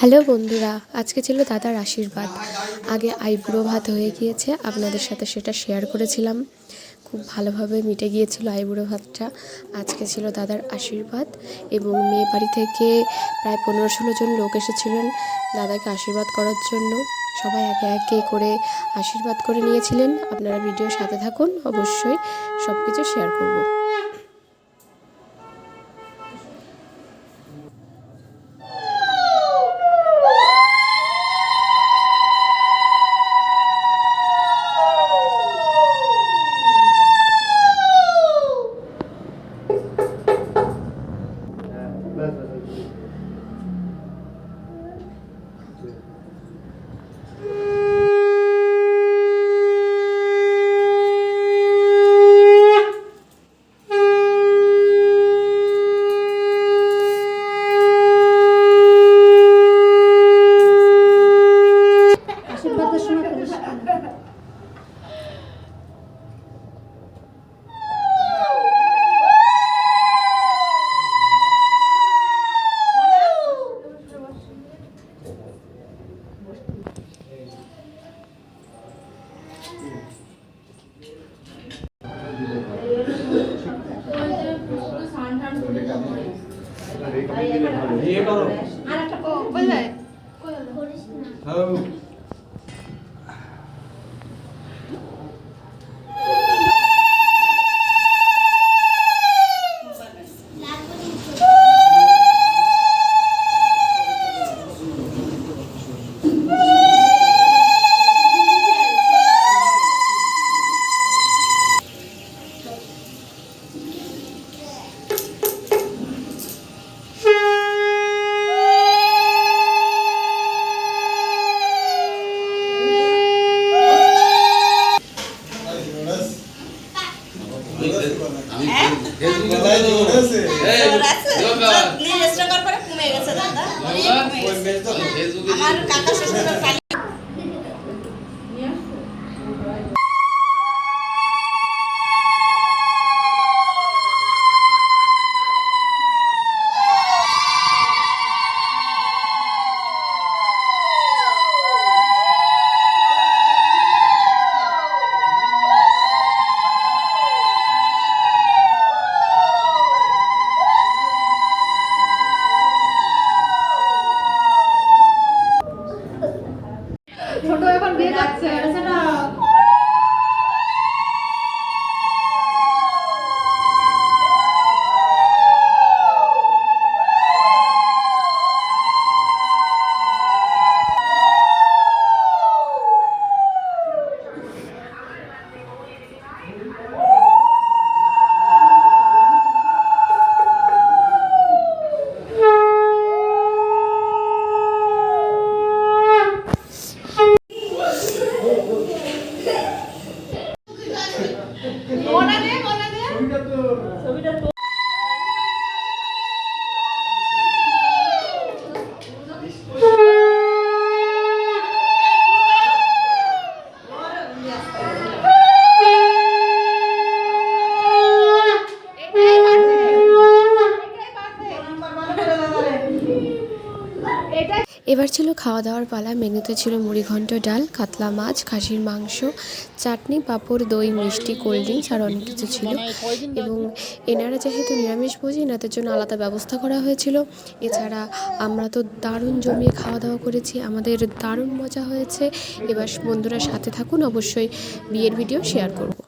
Hello বন্ধুরা, আজকে ছিল দাদার আশীর্বাদ। আগে আইব্রো ভাত হয়ে গিয়েছে, আপনাদের সাথে সেটা শেয়ার করেছিলাম। খুব ভালোভাবে মিটে গিয়েছিল আইবুড়ো ভাতটা। আজকে ছিল দাদার আশীর্বাদ এবং মেয়ে বাড়ি থেকে প্রায় পনেরো ষোলো জন লোক এসেছিলেন দাদাকে আশীর্বাদ করার জন্য। সবাই একে একে করে আশীর্বাদ করে নিয়েছিলেন। আপনারা ভিডিও সাথে থাকুন, অবশ্যই সব কিছু শেয়ার করব। রেজিস্টার করে কমে আমার কাকা শ্বশুর এবার ছিল খাওয়া দাওয়ার পালা। মেনুতে ছিল মুড়িঘণ্ট ডাল, কাতলা মাছ, খাসির মাংস, চাটনি, পাঁপড়, দই, মিষ্টি, কোল্ড ড্রিঙ্কস আর অনেক কিছু ছিল। এবং এনারা যেহেতু নিরামিষ ভোজি, এনাদের জন্য আলাদা ব্যবস্থা করা হয়েছিল। এছাড়া আমরা তো দারুণ জমিয়ে খাওয়া দাওয়া করেছি। আমাদের দারুণ মজা হয়েছে। এবার বন্ধুরা সাথে থাকুন। অবশ্যই বিয়ের ভিডিও শেয়ার করব।